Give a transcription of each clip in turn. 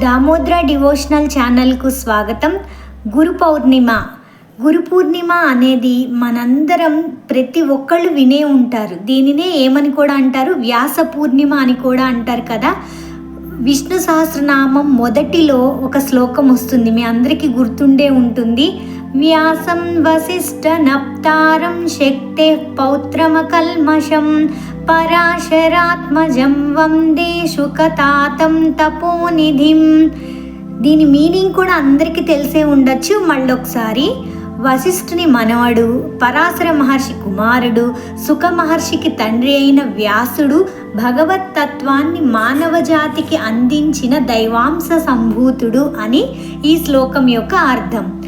Damodra devotional ఛానల్కు స్వాగతం. గురు పౌర్ణిమ. గురు పూర్ణిమ అనేది మనందరం ప్రతి ఒక్కళ్ళు వినే ఉంటారు. దీనినే ఏమని కూడా అంటారు? వ్యాస పూర్ణిమ అని కూడా అంటారు కదా. విష్ణు సహస్రనామం మొదటిలో ఒక శ్లోకం వస్తుంది. మీ అందరికీ గుర్తుండే ఉంటుంది. వ్యాసం వశిష్ఠ నప్తారం శక్తే పౌత్రమకల్మషం పరాశరాత్మజం వందే శుకతాతం తపోనిధిం. దీని మీనింగ్ కూడా అందరికీ తెలిసే ఉండొచ్చు. మళ్ళొకసారి వశిష్ఠుని మనవడు పరాశర మహర్షి కుమారుడు సుఖ మహర్షికి తండ్రి అయిన వ్యాసుడు భగవత్ తత్వాన్ని మానవ జాతికి అందించిన దైవాంశ సంభూతుడు అని ఈ శ్లోకం యొక్క అర్థం.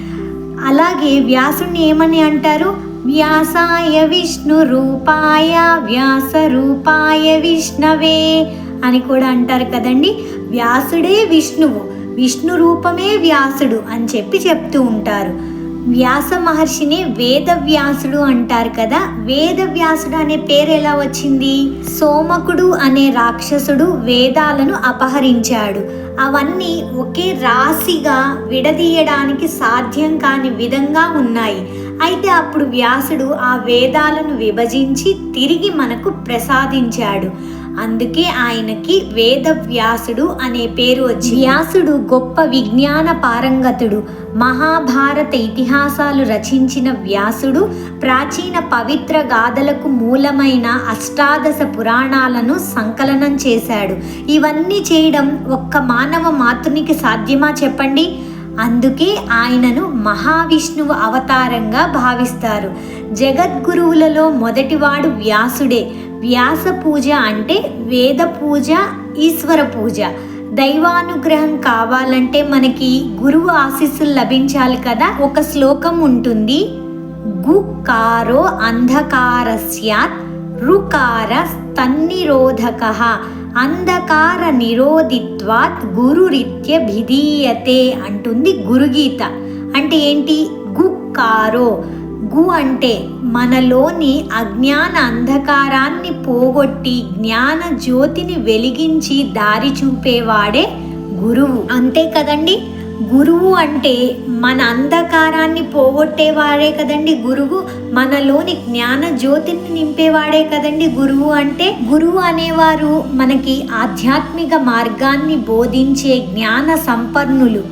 అలాగే వ్యాసుని ఏమని అంటారు? వ్యాసాయ విష్ణు రూపాయ వ్యాస రూపాయ విష్ణవే అని కూడా అంటారు కదండి. వ్యాసుడే విష్ణువు విష్ణు రూపమే వ్యాసుడు అని చెప్పి చెప్తూ ఉంటారు. వ్యాస మహర్షిని వేద వ్యాసుడు అంటారు కదా. వేద వ్యాసుడు అనే పేరు ఎలా వచ్చింది? సోమకుడు అనే రాక్షసుడు వేదాలను అపహరించాడు. అవన్నీ ఒకే రాశిగా విడదీయడానికి సాధ్యం కాని విధంగా ఉన్నాయి. అయితే అప్పుడు వ్యాసుడు ఆ వేదాలను విభజించి తిరిగి మనకు ప్రసాదించాడు. అందుకే ఆయనకి వేద వ్యాసుడు అనే పేరు వచ్చి వ్యాసుడు గొప్ప విజ్ఞాన పారంగతుడు. మహాభారత ఇతిహాసాలు రచించిన వ్యాసుడు ప్రాచీన పవిత్ర గాథలకు మూలమైన అష్టాదశ పురాణాలను సంకలనం చేశాడు. ఇవన్నీ చేయడం ఒక్క మానవ మాతృనికి సాధ్యమా చెప్పండి? అందుకే ఆయనను మహావిష్ణువు అవతారంగా భావిస్తారు. జగద్గురువులలో మొదటివాడు వ్యాసుడే. వ్యాస పూజ అంటే వేద పూజ ఈశ్వర పూజ. దైవానుగ్రహం కావాలంటే మనకి గురువు ఆశీస్సులు లభించాలి కదా? ఒక శ్లోకం ఉంటుంది గుకారో అంధకారస్యాత్ రుకార తన్నిరోధక అంధకార నిరోధిత్వాత్ గురురిత్య భిధీయతే అంటుంది గురుగీత. అంటే ఏంటి? గుక్కారో గు అంటే మనలోని అజ్ఞాన అంధకారాన్ని పోగొట్టి జ్ఞాన జ్యోతిని వెలిగించి దారి చూపేవాడే గురువు. అంతే కదండి? గురువు అంటే మన అంధకారాన్ని పోగొట్టేవాడే కదండి గురువు. మనలోని జ్ఞాన జ్యోతిని నింపేవాడే కదండి గురువు అంటే. గురువు అనేవారు మనకి ఆధ్యాత్మిక మార్గాన్ని బోధించే జ్ఞాన సంపన్నులు.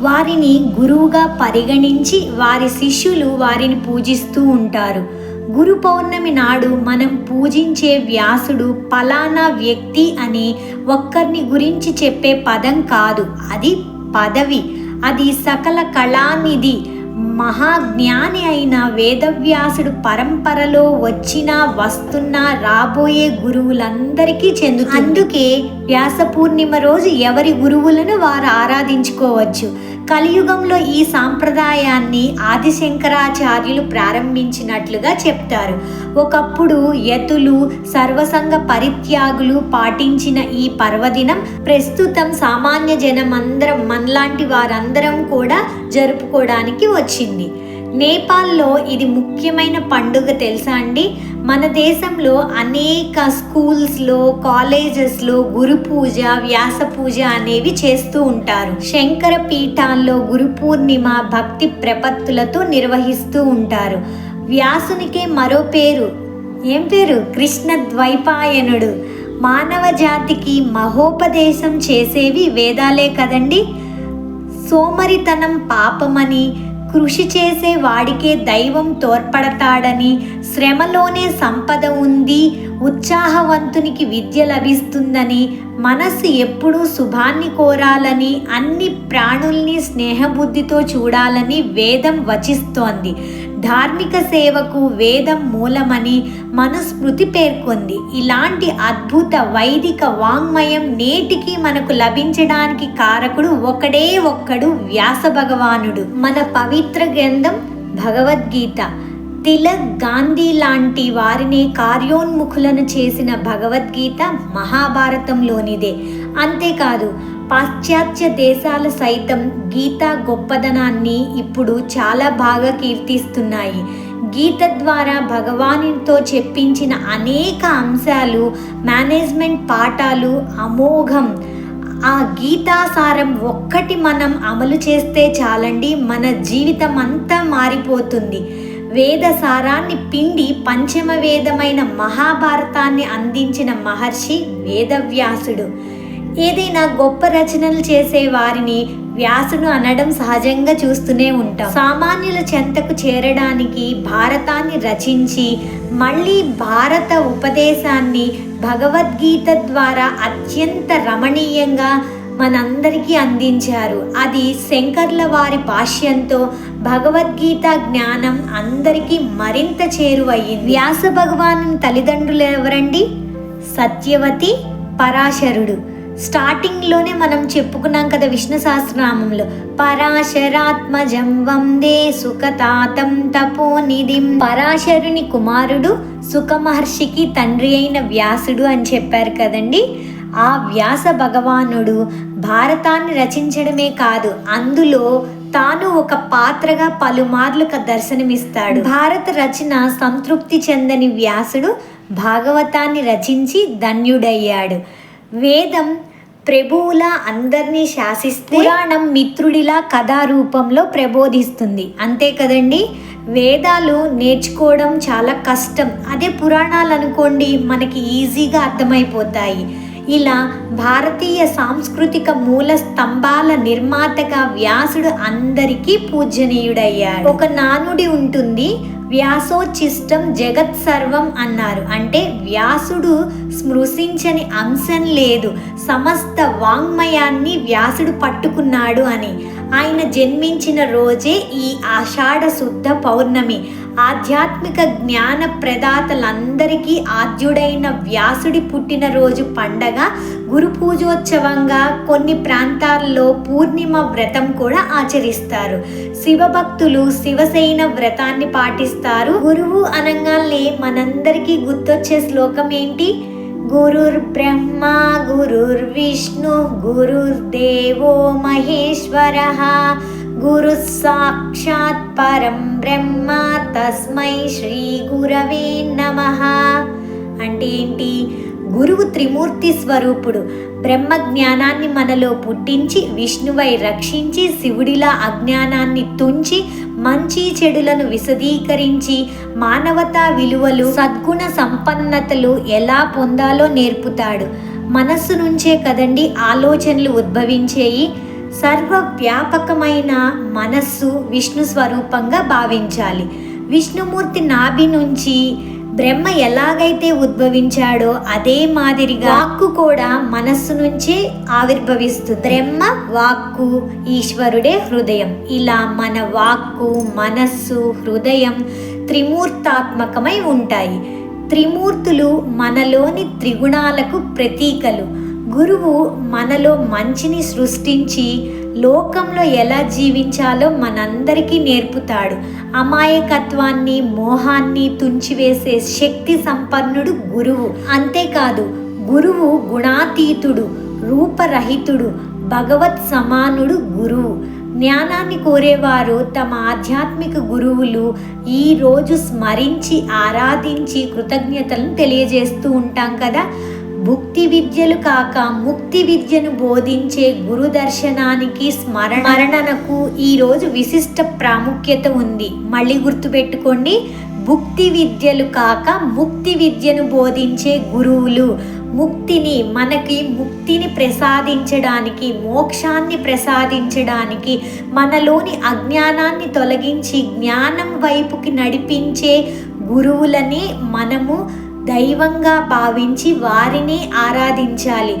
వారిని గురువుగా పరిగణించి వారి శిష్యులు వారిని పూజిస్తూ ఉంటారు. గురు పౌర్ణమి నాడు మనం పూజించే వ్యాసుడు పలానా వ్యక్తి అని ఒక్కరిని గురించి చెప్పే పదం కాదు. అది పదవి. అది సకల కళానిధి. మహాజ్ఞాని అయిన వేదవ్యాసుడు పరంపరలో వచ్చిన వస్తున్న రాబోయే గురువులందరికీ చెందు అందుకే వ్యాస పూర్ణిమ రోజు ఎవరి గురువులను వారు ఆరాధించుకోవచ్చు? కలియుగంలో ఈ సాంప్రదాయాన్ని ఆదిశంకరాచార్యులు ప్రారంభించినట్లుగా చెప్తారు. ఒకప్పుడు యతులు సర్వసంగ పరిత్యాగులు పాటించిన ఈ పర్వదినం ప్రస్తుతం సామాన్య జనం అందరం మనలాంటి వారందరం కూడా జరుపుకోవడానికి వచ్చింది. నేపాల్లో ఇది ముఖ్యమైన పండుగ తెలుసా అండి? మన దేశంలో అనేక స్కూల్స్లో కాలేజెస్లో గురు పూజ వ్యాస పూజ అనేవి చేస్తూ ఉంటారు. శంకర పీఠాల్లో గురు పూర్ణిమ భక్తి ప్రపత్తులతో నిర్వహిస్తూ ఉంటారు. వ్యాసునికే మరో పేరు. ఏం పేరు? కృష్ణ ద్వైపాయనుడు. మానవ జాతికి మహోపదేశం చేసేవి వేదాలే కదండి. సోమరితనం పాపమని కృషి చేసే వాడికే దైవం తోడ్పడతాడని శ్రమలోనే సంపద ఉంది ఉత్సాహవంతునికి విద్య లభిస్తుందని మనస్సు ఎప్పుడూ శుభాన్ని కోరాలని అన్ని ప్రాణుల్ని స్నేహబుద్ధితో చూడాలని వేదం వచిస్తోంది. ధార్మిక సేవకు వేదం మూలమని మనుస్మృతి పేర్కొంది. ఇలాంటి అద్భుత వైదిక వాంగ్మయం నేటికి మనకు లభించడానికి కారకుడు ఒకడే ఒక్కడు వ్యాస భగవానుడు. మన పవిత్ర గ్రంథం భగవద్గీత. తిలక్ గాంధీ లాంటి వారిని కార్యోన్ముఖులను చేసిన భగవద్గీత మహాభారతంలోనిదే. అంతేకాదు పాశ్చాత్య దేశాలు సైతం గీత గొప్పదనాన్ని ఇప్పుడు చాలా బాగా కీర్తిస్తున్నాయి. గీత ద్వారా భగవానితో చెప్పించిన అనేక అంశాలు మేనేజ్మెంట్ పాఠాలు అమోఘం. ఆ గీతాసారం ఒక్కటి మనం అమలు చేస్తే చాలండి మన జీవితం అంతా మారిపోతుంది. వేద సారాన్ని పిండి పంచమ వేదమైన మహాభారతాన్ని అందించిన మహర్షి వేదవ్యాసుడు. ఏదైనా గొప్ప రచనలు చేసే వారిని వ్యాసును అనడం సహజంగా చూస్తూనే ఉంటాం. సామాన్యుల చెంతకు చేరడానికి భారతాన్ని రచించి మళ్ళీ భారత ఉపదేశాన్ని భగవద్గీత ద్వారా అత్యంత రమణీయంగా మనందరికీ అందించారు. అది శంకర్ల వారి భాష్యంతో భగవద్గీత జ్ఞానం అందరికీ మరింత చేరువయ్యింది. వ్యాస భగవాను తల్లిదండ్రులు ఎవరండి సత్యవతి పరాశరుడు. స్టార్టింగ్లోనే మనం చెప్పుకున్నాం కదా విష్ణు సహస్రనామంలో పరాశరాత్మజం వందే సుఖతాతం తపోనిధిం పరాశరుని కుమారుడు సుఖమహర్షికి తండ్రి అయిన వ్యాసుడు అని చెప్పారు కదండి. ఆ వ్యాస భగవానుడు భారతాన్ని రచించడమే కాదు అందులో తాను ఒక పాత్రగా పలుమార్లు దర్శనమిస్తాడు. భారత రచన సంతృప్తి చెందని వ్యాసుడు భాగవతాన్ని రచించి ధన్యుడయ్యాడు. వేదం ప్రభువుల అందరినీ శాసిస్తే పురాణం మిత్రుడిలా కథా రూపంలో ప్రబోధిస్తుంది. అంతే కదండి? వేదాలు నేర్చుకోవడం చాలా కష్టం. అదే పురాణాలు అనుకోండి మనకి ఈజీగా అర్థమైపోతాయి. ఇలా భారతీయ సాంస్కృతిక మూల స్తంభాల నిర్మాతగా వ్యాసుడు అందరికీ పూజనీయుడయ్యాడు. ఒక నానుడి ఉంటుంది. వ్యాసోచిష్టం జగత్ సర్వం అన్నారు. అంటే వ్యాసుడు స్మృశించని అంశం లేదు. సమస్త వాంగ్మయాన్ని వ్యాసుడు పట్టుకున్నాడు అని. ఆయన జన్మించిన రోజే ఈ ఆషాఢ శుద్ధ పౌర్ణమి. ఆధ్యాత్మిక జ్ఞాన ప్రదాతలందరికీ ఆద్యుడైన వ్యాసుడి పుట్టినరోజు పండగ గురు పూజోత్సవంగా కొన్ని ప్రాంతాల్లో పూర్ణిమ వ్రతం కూడా ఆచరిస్తారు. శివభక్తులు శివసేన వ్రతాన్ని పాటిస్తారు. గురువు అనగానే మనందరికీ గుర్తొచ్చే శ్లోకం ఏంటి గురుర్ బ్రహ్మ గురుర్ విష్ణు గురుర్దేవో మహేశ్వర గురు సాక్షాత్ పరం బ్రహ్మ తస్మై శ్రీ గురవే నమ అంటే ఏంటి? గురువు త్రిమూర్తి స్వరూపుడు. బ్రహ్మ జ్ఞానాన్ని మనలో పుట్టించి విష్ణువై రక్షించి శివుడిలా అజ్ఞానాన్ని తుంచి మంచి చెడులను విశదీకరించి మానవతా విలువలు సద్గుణ సంపన్నతలు ఎలా పొందాలో నేర్పుతాడు. మనస్సు నుంచే కదండి ఆలోచనలు ఉద్భవించేయి. సర్వవ్యాపకమైన మనస్సు విష్ణు స్వరూపంగా భావించాలి. విష్ణుమూర్తి నాభి నుంచి బ్రహ్మ ఎలాగైతే ఉద్భవించాడో అదే మాదిరిగా వాక్కు కూడా మనస్సు నుంచే ఆవిర్భవిస్తుంది. బ్రహ్మ వాక్కు ఈశ్వరుడే హృదయం. ఇలా మన వాక్కు మనస్సు హృదయం త్రిమూర్తాత్మకమై ఉంటాయి. త్రిమూర్తులు మనలోని త్రిగుణాలకు ప్రతీకలు. గురువు మనలో మంచిని సృష్టించి లోకంలో ఎలా జీవించాలో మనందరికీ నేర్పుతాడు. అమాయకత్వాన్ని మోహాన్ని తుంచివేసే శక్తి సంపన్నుడు గురువు. అంతేకాదు గురువు గుణాతీతుడు రూపరహితుడు భగవత్ సమానుడు గురువు. జ్ఞానాన్ని కోరేవారు తమ ఆధ్యాత్మిక గురువులు ఈ రోజు స్మరించి ఆరాధించి కృతజ్ఞతలను తెలియజేస్తూ ఉంటాం కదా. భుక్తి విద్యలు కాక ముక్తి విద్యను బోధించే గురు దర్శనానికి స్మరణ స్మరణకు ఈరోజు విశిష్ట ప్రాముఖ్యత ఉంది. మళ్ళీ గుర్తుపెట్టుకోండి భుక్తి విద్యలు కాక ముక్తి విద్యను బోధించే గురువులు. ముక్తిని మనకి ముక్తిని ప్రసాదించడానికి మోక్షాన్ని ప్రసాదించడానికి మనలోని అజ్ఞానాన్ని తొలగించి జ్ఞానం వైపుకి నడిపించే గురువులని మనము దైవంగా భావించి వారిని ఆరాధించాలి.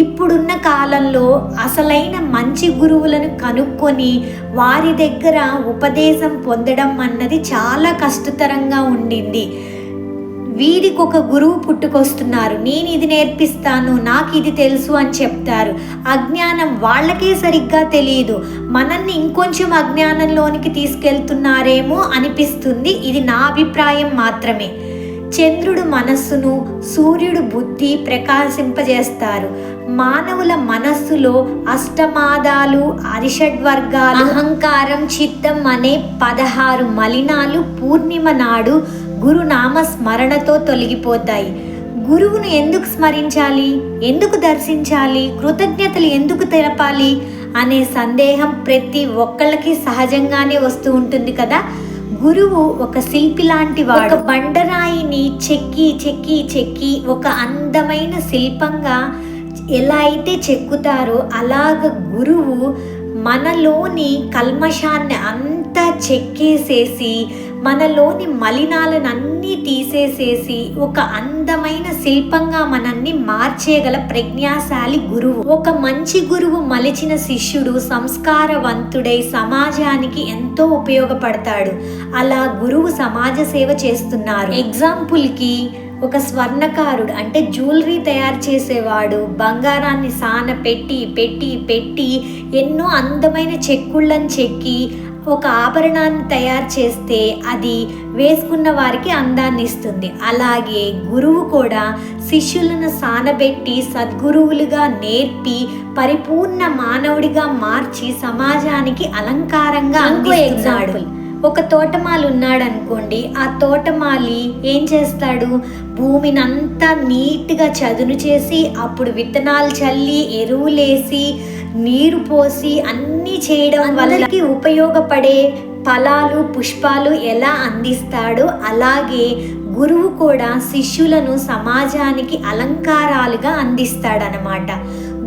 ఇప్పుడున్న కాలంలో అసలైన మంచి గురువులను కనుక్కొని వారి దగ్గర ఉపదేశం పొందడం అన్నది చాలా కష్టతరంగా ఉండింది. వీరికి ఒక గురువు పుట్టుకొస్తున్నారు. నేను ఇది నేర్పిస్తాను నాకు ఇది తెలుసు అని చెప్తారు. అజ్ఞానం వాళ్ళకే సరిగ్గా తెలియదు. మనల్ని ఇంకొంచెం అజ్ఞానంలోనికి తీసుకెళ్తున్నారేమో అనిపిస్తుంది. ఇది నా అభిప్రాయం మాత్రమే. చంద్రుడు మనస్సును సూర్యుడు బుద్ధి ప్రకాశింపజేస్తారు. మానవుల మనస్సులో అష్టమాదాలు అరిషడ్వర్గాలు అహంకారం చిత్తం అనే పదహారు మలినాలు పూర్ణిమ నాడు గురునామ స్మరణతో తొలగిపోతాయి. గురువును ఎందుకు స్మరించాలి? ఎందుకు దర్శించాలి? కృతజ్ఞతలు ఎందుకు తెలపాలి? అనే సందేహం ప్రతి ఒక్కళ్ళకి సహజంగానే వస్తూ ఉంటుంది కదా? గురువు ఒక శిల్పి లాంటి వాడు. బండరాయిని చెక్కి చెక్కి చెక్కి ఒక అందమైన శిల్పంగా ఎలా అయితే చెక్కుతారో అలాగ గురువు మనలోని కల్మషాన్ని అంతా చెక్కేసేసి మనలోని మలినాలను అన్నీ తీసేసేసి ఒక అందమైన శిల్పంగా మనల్ని మార్చేయగల ప్రజ్ఞాశాలి గురువు. ఒక మంచి గురువు మలిచిన శిష్యుడు సంస్కారవంతుడై సమాజానికి ఎంతో ఉపయోగపడతాడు. అలా గురువు సమాజ సేవ చేస్తున్నారు. ఎగ్జాంపుల్కి ఒక స్వర్ణకారుడు అంటే జ్యువెలరీ తయారు చేసేవాడు బంగారాన్ని సాన పెట్టి పెట్టి పెట్టి ఎన్నో అందమైన చెక్కుళ్ళని చెక్కి ఒక ఆభరణాన్ని తయారు చేస్తే అది వేసుకున్న వారికి అందాన్ని ఇస్తుంది. అలాగే గురువు కూడా శిష్యులను సానబెట్టి సద్గురువులుగా నేర్పి పరిపూర్ణ మానవుడిగా మార్చి సమాజానికి అలంకారంగా ఇంకో ఎగ్జాంపుల్ ఒక తోటమాలి ఉన్నాడు అనుకోండి ఆ తోటమాలి ఏం చేస్తాడు? భూమిని అంతా నీట్గా చదును చేసి అప్పుడు విత్తనాలు చల్లి ఎరువులేసి నీరు పోసి అన్నీ చేయడం వాళ్ళకి ఉపయోగపడే ఫలాలు పుష్పాలు ఎలా అందిస్తాడో అలాగే గురువు కూడా శిష్యులను సమాజానికి అలంకారాలుగా అందిస్తాడనమాట.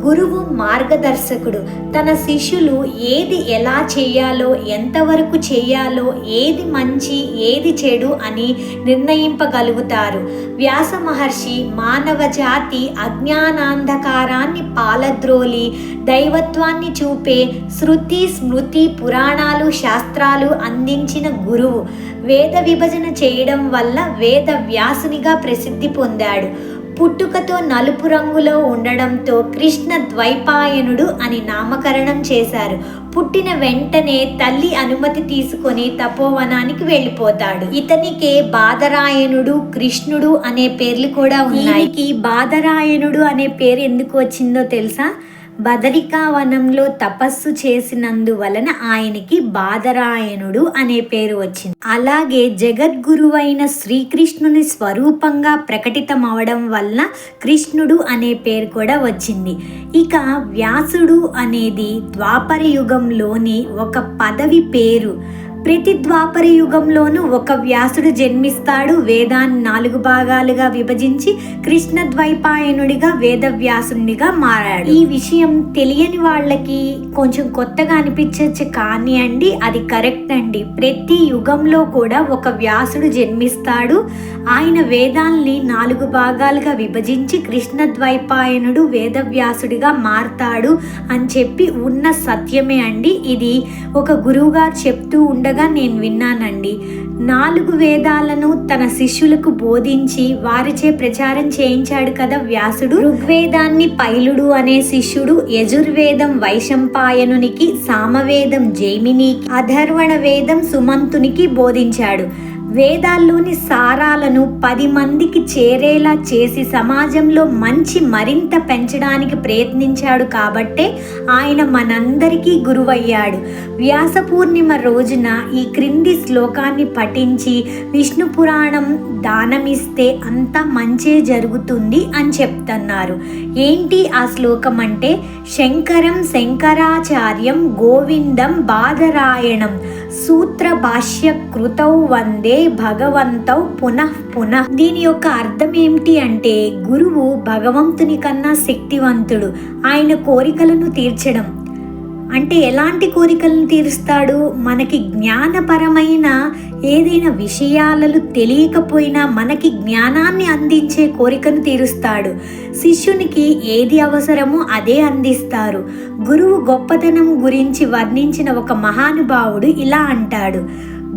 గురువు మార్గదర్శకుడు. తన శిష్యులు ఏది ఎలా చేయాలో ఎంతవరకు చేయాలో ఏది మంచి ఏది చెడు అని నిర్ణయింపగలుగుతారు. వ్యాస మహర్షి మానవ జాతి అజ్ఞానాంధకారాన్ని పాలద్రోలి దైవత్వాన్ని చూపే శృతి స్మృతి పురాణాలు శాస్త్రాలు అందించిన గురువు. వేద విభజన చేయడం వల్ల వేద వ్యాసునిగా ప్రసిద్ధి పొందాడు. పుట్టుకతో నలుపు రంగులో ఉండడంతో కృష్ణ ద్వైపాయనుడు అని నామకరణం చేశారు. పుట్టిన వెంటనే తల్లి అనుమతి తీసుకొని తపోవనానికి వెళ్ళిపోతాడు. ఇతనికే బాదరాయణుడు కృష్ణుడు అనే పేర్లు కూడా ఉన్నాయి. బాదరాయణుడు అనే పేరు ఎందుకు వచ్చిందో తెలుసా? బదరికావనంలో తపస్సు చేసినందువలన ఆయనకి బాదరాయణుడు అనే పేరు వచ్చింది. అలాగే జగద్గురువైన శ్రీకృష్ణుని స్వరూపంగా ప్రకటితమవడం వలన కృష్ణుడు అనే పేరు కూడా వచ్చింది. ఇక వ్యాసుడు అనేది ద్వాపర యుగంలోని ఒక పదవి పేరు. ప్రతి ద్వాపర యుగంలోనూ ఒక వ్యాసుడు జన్మిస్తాడు. వేదాన్ని నాలుగు భాగాలుగా విభజించి కృష్ణ ద్వైపాయనుడిగా వేద వ్యాసునిగా మారాడు. ఈ విషయం తెలియని వాళ్ళకి కొంచెం కొత్తగా అనిపించచ్చు కానీ అండి అది కరెక్ట్ అండి. ప్రతి యుగంలో కూడా ఒక వ్యాసుడు జన్మిస్తాడు. ఆయన వేదాల్ని నాలుగు భాగాలుగా విభజించి కృష్ణ ద్వైపాయనుడు వేదవ్యాసుడిగా మారతాడు అని చెప్పి ఉన్న సత్యమే అండి. ఇది ఒక గురువుగారు చెప్తూ ఉండగా నేను విన్నానండి. నాలుగు వేదాలను తన శిష్యులకు బోధించి వారిచే ప్రచారం చేయించాడు కదా వ్యాసుడు. ఋగ్వేదాన్ని పైలుడు అనే శిష్యుడు యజుర్వేదం వైశంపాయనునికి సామవేదం జైమినికి అధర్వణ వేదం సుమంతునికి బోధించాడు. వేదాల్లోని సారాలను పది మందికి చేరేలా చేసి సమాజంలో మంచి మరింత పెంచడానికి ప్రయత్నించాడు కాబట్టే ఆయన మనందరికీ గురువయ్యాడు. వ్యాస పూర్ణిమ రోజున ఈ క్రింది శ్లోకాన్ని పఠించి విష్ణు పురాణం దానమిస్తే అంతా మంచే జరుగుతుంది అని చెప్తున్నారు. ఏంటి ఆ శ్లోకం అంటే శంకరం శంకరాచార్యం గోవిందం బాధరాయణం సూత్ర భాష్య కృతౌ వందే భగవంతౌ పునః పునః. దీని యొక్క అర్థం ఏమిటి అంటే గురువు భగవంతుని కన్నా శక్తివంతుడు. ఆయన కోరికలను తీర్చడం. అంటే ఎలాంటి కోరికలను తీరుస్తాడు? మనకి జ్ఞానపరమైన ఏదైనా విషయాలలో తెలియకపోయినా మనకి జ్ఞానాన్ని అందించే కోరికను తీరుస్తాడు. శిష్యునికి ఏది అవసరమో అదే అందిస్తారు. గురువు గొప్పతనం గురించి వర్ణించిన ఒక మహానుభావుడు ఇలా అంటాడు.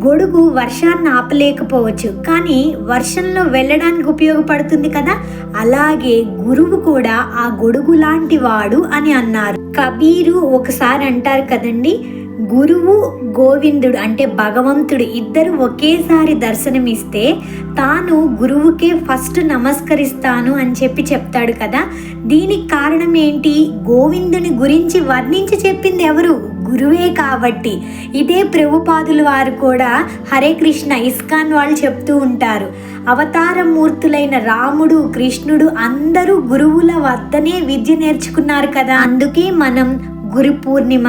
గొడుగు వర్షాన్ని ఆపలేకపోవచ్చు. కానీ వర్షంలో వెళ్ళడానికి ఉపయోగపడుతుంది కదా? అలాగే గురువు కూడా ఆ గొడుగు లాంటి వాడు అని అన్నారు. కబీరు ఒకసారి అంటారు కదండి గురువు గోవిందుడు అంటే భగవంతుడు ఇద్దరు ఒకేసారి దర్శనమిస్తే తాను గురువుకే ఫస్ట్ నమస్కరిస్తాను అని చెప్పి చెప్తాడు కదా. దీనికి కారణం ఏంటి? గోవిందుని గురించి వర్ణించి చెప్పింది ఎవరు? గురువే కాబట్టి. ఇదే ప్రభుపాదుల వారు కూడా హరే కృష్ణ ఇస్కాన్ వాళ్ళు చెప్తూ ఉంటారు. అవతార మూర్తులైన రాముడు కృష్ణుడు అందరూ గురువుల వద్దనే విద్య నేర్చుకున్నారు కదా. అందుకే మనం గురు పూర్ణిమ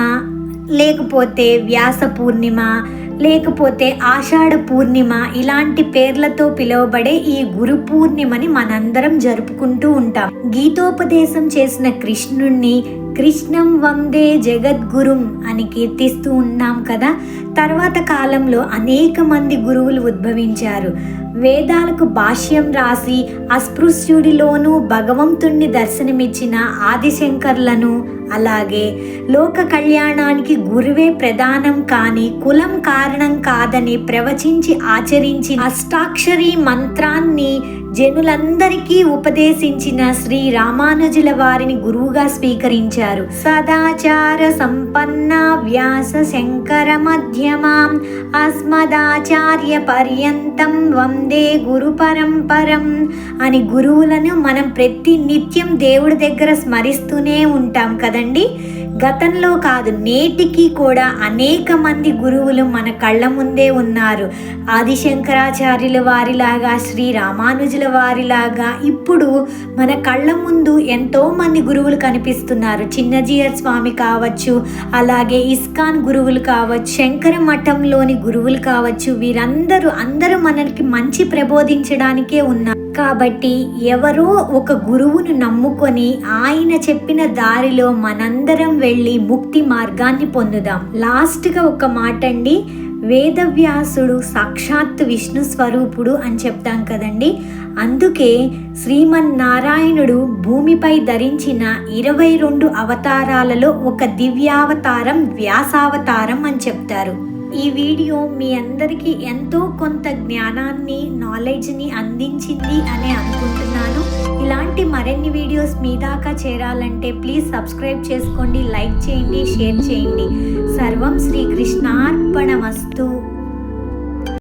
లేకపోతే వ్యాస పూర్ణిమ లేకపోతే ఆషాఢ పూర్ణిమ ఇలాంటి పేర్లతో పిలువబడే ఈ గురు పూర్ణిమని మనందరం జరుపుకుంటూ ఉంటాం. గీతోపదేశం చేసిన కృష్ణుణ్ణి కృష్ణం వందే జగద్గురుం అని కీర్తిస్తూ ఉన్నాం కదా. తర్వాత కాలంలో అనేక మంది గురువులు ఉద్భవించారు. వేదాలకు భాష్యం రాసి అస్పృశ్యుడిలోనూ భగవంతుణ్ణి దర్శనమిచ్చిన ఆదిశంకర్లను అలాగే లోక కళ్యాణానికి గురువే ప్రధానం కాని కులం కారణం కాదని ప్రవచించి ఆచరించి అష్టాక్షరి మంత్రాన్ని జనులందరికీ ఉపదేశించిన శ్రీ రామానుజుల వారిని గురువుగా స్వీకరించారు. సదాచార సంపన్న వ్యాస శంకర మధ్యమాం అస్మదాచార్య పర్యంతం వందే గురు పరంపరం అని గురువులను మనం ప్రతి నిత్యం దేవుడి దగ్గర స్మరిస్తూనే ఉంటాం కదండి? గతంలో కాదు నేటికి కూడా అనేక మంది గురువులు మన కళ్ళ ముందే ఉన్నారు. ఆదిశంకరాచార్యుల వారిలాగా శ్రీ రామానుజుల వారిలాగా ఇప్పుడు మన కళ్ళ ముందు ఎంతోమంది గురువులు కనిపిస్తున్నారు. చిన్నజీయర్ స్వామి కావచ్చు అలాగే ఇస్కాన్ గురువులు కావచ్చు శంకర మఠంలోని గురువులు కావచ్చు వీరందరూ అందరూ మనకి మంచి ప్రబోధించడానికే ఉన్నారు. కాబట్టి ఎవరో ఒక గురువును నమ్ముకొని ఆయన చెప్పిన దారిలో మనందరం వెళ్ళి ముక్తి మార్గాన్ని పొందుదాం. లాస్ట్గా ఒక మాట అండి వేదవ్యాసుడు సాక్షాత్ విష్ణు స్వరూపుడు అని చెప్తాం కదండి. అందుకే శ్రీమన్నారాయణుడు భూమిపై ధరించిన ఇరవై రెండు అవతారాలలో ఒక దివ్యావతారం వ్యాసావతారం అని చెప్తారు. ఈ వీడియో మీ అందరికీ ఎంతో కొంత జ్ఞానాన్ని నాలెడ్జ్ని అందించింది అని అనుకుంటున్నాను. ఇలాంటి మరిన్ని వీడియోస్ మీ దాకా చేరాలంటే ప్లీజ్ సబ్స్క్రైబ్ చేసుకోండి లైక్ చేయండి షేర్ చేయండి. సర్వం శ్రీకృష్ణార్పణమస్తు